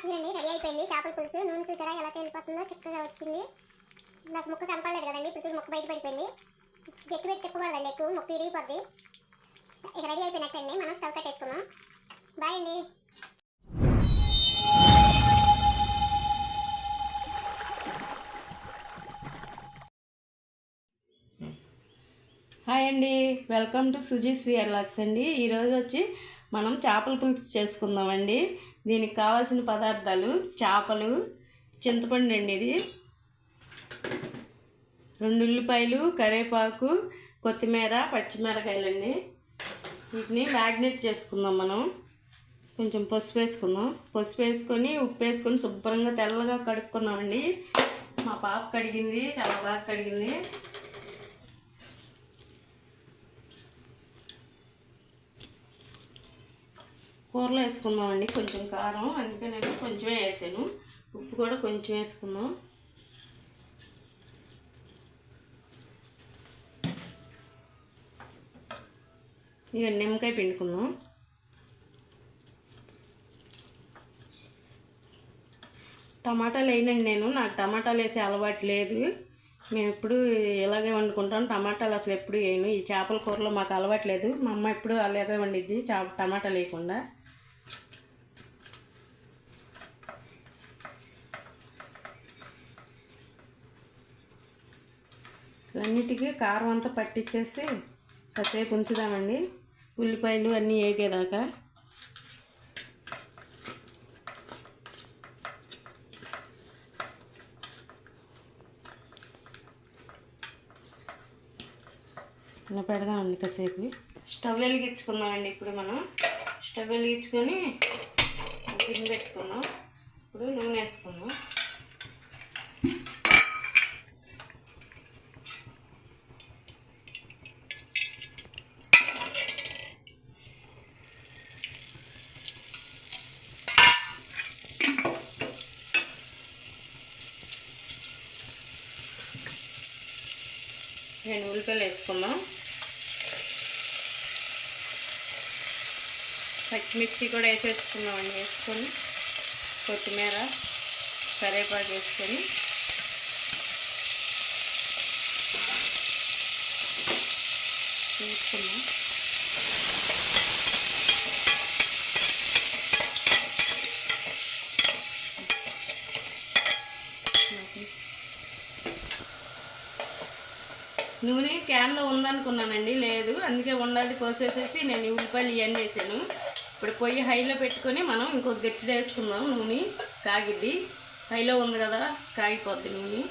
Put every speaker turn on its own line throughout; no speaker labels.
చూడండి రెడీ అయిపోయింది. చేపల పులుసు నూనె చూసారా ఎలా తేలిపోతుందో చక్కగా వచ్చింది. నాకు ముక్క కనపడలేదు కదండి ఇప్పుడు చూడు ముక్క బయట పడిపోయింది. గట్టి పెట్టి తిప్పకూడదండి ఎక్కువ ముక్క ఇరిగిపోద్ది. ఇక రెడీ అయిపోయినట్టండి మనం స్టవ్ కట్టేసుకుందాం. బాయ్ అండి.
హాయ్ అండి వెల్కమ్ టు సుజీ స్వీయర్ లాక్స్ అండి. ఈరోజు వచ్చి మనం చేపల పులుసు చేసుకుందామండి. దీనికి కావాల్సిన పదార్థాలు చేపలు చింతపండు అండి ఇది రెండు ఉల్లిపాయలు కరివేపాకు కొత్తిమీర పచ్చిమిరకాయలండి వీటిని మ్యాగ్నెట్ చేసుకుందాం మనం. కొంచెం పసుపు వేసుకుందాం. పసుపు వేసుకొని ఉప్పు వేసుకొని శుభ్రంగా తెల్లగా కడుక్కున్నామండి. మా పాప కడిగింది చాలా బాగా కడిగింది. కూరలో వేసుకుందామండి. కొంచెం కారం అందుకే నేను కొంచెమే వేసాను. ఉప్పు కూడా కొంచెం వేసుకుందాం. ఇక నిమ్మకాయ పిండుకుందాం. టమాటాలు వేయనండి నేను. నాకు టమాటాలు వేసే అలవాటు లేదు. మేము ఎప్పుడు ఇలాగే వండుకుంటాం. టమాటాలు అసలు ఎప్పుడు వేయను. ఈ చేపల కూరలో మాకు అలవాటు లేదు. మా అమ్మ ఎప్పుడు అలాగే వండిద్ది. చా టమాటాలు వేయకుండా. అన్నిటికీ కారం అంతా పట్టించేసి కాసేపు ఉంచుదామండి. ఉల్లిపాయలు అన్నీ వేగేదాకా ఇలా పెడదామండి కాసేపు. స్టవ్ వెలిగించుకుందామండి ఇప్పుడు మనం. స్టవ్ వెలిగించుకొని గిన్నె పెట్టుకున్నాం ఇప్పుడు నూనె వేసుకున్నాం రెండు ఉల్లిపాయలు వేసుకుందాం. పచ్చిమిర్చి కూడా వేసేసుకున్నామండి వేసుకొని కొత్తిమీర కరివేపాకు వేసుకొని. వేసుకున్నాం నూనె క్యాన్లో ఉందనుకున్నానండి లేదు. అందుకే ఉండాలి పోసేసేసి నేను ఉల్లిపాయలు ఇవన్నీ వేసాను. ఇప్పుడు పొయ్యి హైలో పెట్టుకొని మనం ఇంకొక గట్టిడ వేసుకుందాం. నూనె కాగిద్ది. హైలో ఉంది కదా కాగిపోద్ది నూనె.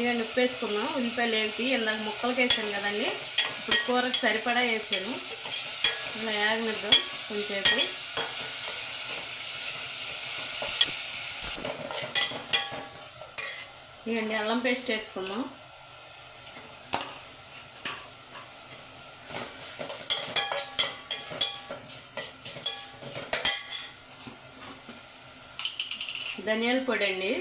ఇదండి ఉప్పు వేసుకుందాం. ఉల్లిపాయలు వేసి ఇందాక ముక్కలకి వేసాను కదండి. ఇప్పుడు కూరకు సరిపడా వేసాను. ఇలా యాగనిద్దాం కొంచెంసేపు. ఇవ్వండి అల్లం పేస్ట్ వేసుకుందాం ధనియాల పొడి అండి.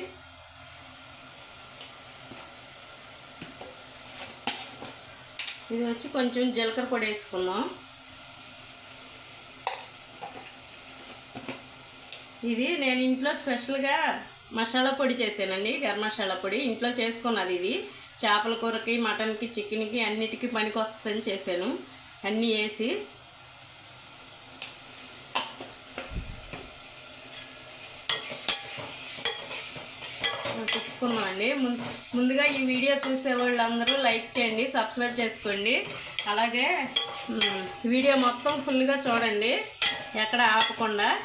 ఇది వచ్చి కొంచెం జీలకర్ర పొడి వేసుకుందాం. ఇది నేను ఇంట్లో స్పెషల్గా మసాలా పొడి చేసానండి గరం మసాలా పొడి. ఇంట్లో చేసుకున్నది ఇది. చేపల కూరకి మటన్కి చికెన్కి అన్నిటికీ పనికి వస్తుందని చేశాను. అన్నీ వేసి తిప్పుకుందామండి ముం- ముందుగా ఈ వీడియో చూసే వాళ్ళందరూ లైక్ చేయండి సబ్స్క్రైబ్ చేసుకోండి. అలాగే వీడియో మొత్తం ఫుల్గా చూడండి. ఎక్కడ ఆపకుండా.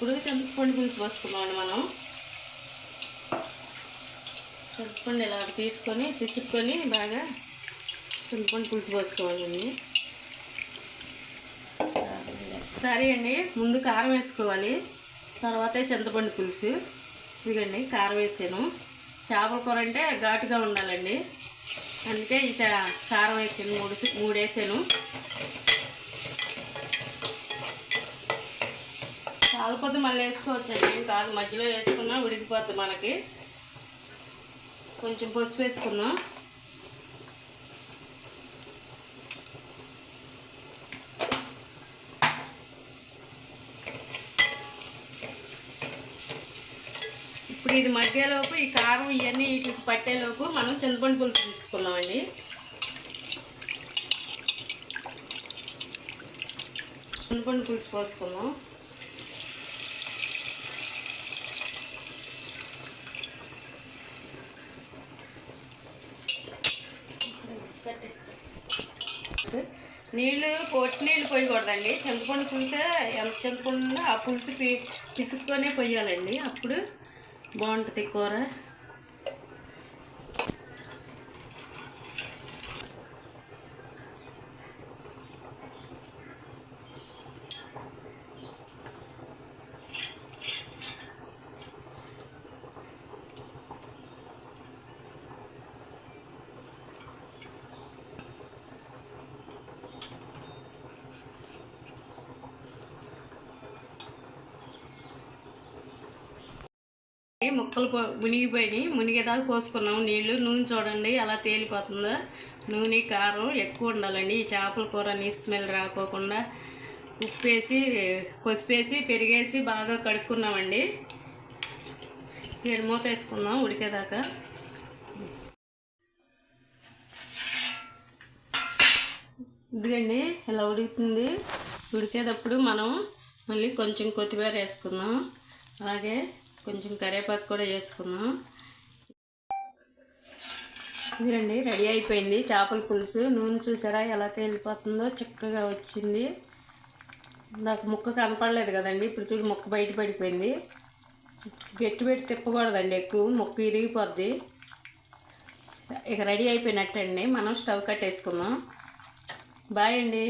ఇప్పుడు చింతపండు పులుసు పోసుకున్నామండి మనం. చింతపండు ఇలా తీసుకొని పిసుక్కొని బాగా చింతపండు పులుసు పోసుకోవాలండి సరే అండి ముందు కారం వేసుకోవాలి. తర్వాతే చింతపండు పులుసు. ఇదిగండి కారం వేసాను. చేపల కూర అంటే ఘాటుగా ఉండాలండి. అందుకే ఈ కారం వేసాను మూడు మూడు వేసాను. ఆలిపోతే మళ్ళీ వేసుకోవచ్చండి ఏం కాదు మధ్యలో వేసుకున్నా విడిగిపోతుంది మనకి. కొంచెం పసుపు వేసుకున్నాం. ఇప్పుడు ఇది మధ్యలోపు ఈ కారం ఇవన్నీ వీటికి పట్టేలోపు మనం చింతపండు పులుసు తీసుకున్నామండి. చింతపండు పులుసు పోసుకున్నాం. పోసుకుందాం నీళ్ళు పొట్టి నీళ్ళు పోయకూడదండి. చింతపండు పులుసే ఎంత చింతపండు ఆ పులుసు పి పిసుక్కునే పోయాలండి. అప్పుడు బాగుంటుంది కూర. ముక్కలు పో- మునిగిపోయినాయి. మునిగేదాకా పోసుకున్నాం నీళ్ళు నూనె చూడండి అలా తేలిపోతుందో? నూనె కారం ఎక్కువ ఉండాలండి. ఈ చేపల కూర నీ స్మెల్ రాకోకుండా ఉప్పు వేసి పసుపు వేసి పెరిగేసి బాగా కడుక్కున్నామండి. ఏడు మూత వేసుకుందాం ఉడికేదాకా. ఇదిగండి ఇలా ఉడుకుతుంది. ఉడికేటప్పుడు మనం మళ్ళీ కొంచెం కొత్తిమీర వేసుకుందాం. అలాగే కొంచెం కరివేపాకు కూడా వేసుకుందాం. ఇదిగండి రెడీ అయిపోయింది చేపల పులుసు. నూనె చూసారా ఎలా తేలిపోతుందో చిక్కగా వచ్చింది. నాకు ముక్క కనపడలేదు కదండి ఇప్పుడు చూడు ముక్క బయట పడిపోయింది. గట్టి పెట్టి తిప్పకూడదండి ఎక్కువ ముక్క ఇరిగిపోద్ది. ఇక రెడీ అయిపోయినట్టండి మనం స్టవ్ కట్టేసుకుందాం. బాయ్ అండి.